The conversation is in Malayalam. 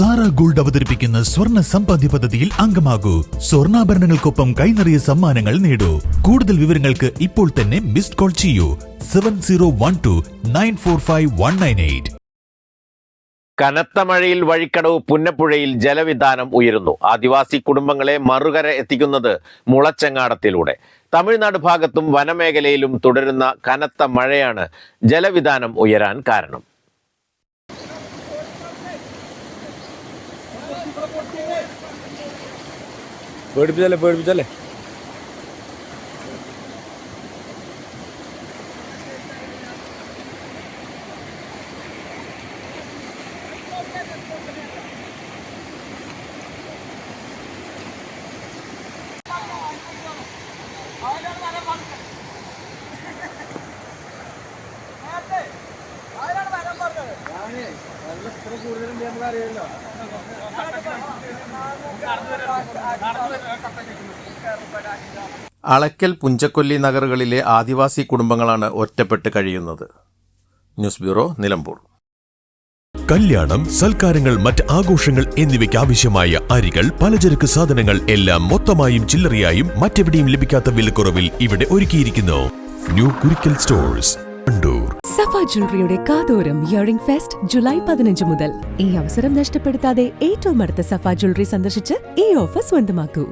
സാറ ഗോൾഡ് അവതരിപ്പിക്കുന്ന സ്വർണ സമ്പാദ്യ പദ്ധതിയിൽ അംഗമാകൂ. സ്വർണാഭരണങ്ങൾക്കൊപ്പം കൈനിറിയ സമ്മാനങ്ങൾ നേടൂ. കൂടുതൽ വിവരങ്ങൾക്ക് ഇപ്പോൾ തന്നെ മിസ്ഡ് കോൾ ചെയ്യൂ. Seven zero one two nine four five one nine eight. കനത്ത മഴയിൽ വഴിക്കടവ് പുന്നപ്പുഴയിൽ ജലവിധാനം ഉയരുന്നു. ആദിവാസി കുടുംബങ്ങളെ മറുകര എത്തിക്കുന്നത് മുളച്ചങ്ങാടത്തിലൂടെ. തമിഴ്നാട് ഭാഗത്തും വനമേഖലയിലും തുടരുന്ന കനത്ത മഴയാണ് ജലവിധാനം ഉയരാൻ കാരണം. पेड़ भी चले पेड़ भी चले Thank you. പേടിപ്പിച്ചല്ലേ അറിയാമല്ലോ അളക്കൽ പുഞ്ചക്കൊല്ലി നഗറുകളിലെ ആദിവാസി കുടുംബങ്ങളാണ് ഒറ്റപ്പെട്ട് കഴിയുന്നത്. News bureau Nilambur. കല്യാണം സൽക്കാരങ്ങൾ മറ്റ് ആഘോഷങ്ങൾ എന്നിവയ്ക്ക് ആവശ്യമായ അരികൾ പലചരക്ക് സാധനങ്ങൾ എല്ലാം മൊത്തമായും ചില്ലറയായും മറ്റെവിടെയും ലഭിക്കാത്ത വിലക്കുറവിൽ ഇവിടെ ഒരുക്കിയിരിക്കുന്നു. New Kurikkal stores. സഫ ജ്വല്ലറിയുടെ കാതോരം ഇയറിംഗ് ഫെസ്റ്റ് ജൂലൈ പതിനഞ്ച് മുതൽ. ഈ അവസരം നഷ്ടപ്പെടുത്താതെ ഏറ്റവും അടുത്ത സഫ ജ്വല്ലറി സന്ദർശിച്ച് ഈ ഓഫർ സ്വന്തമാക്കൂ.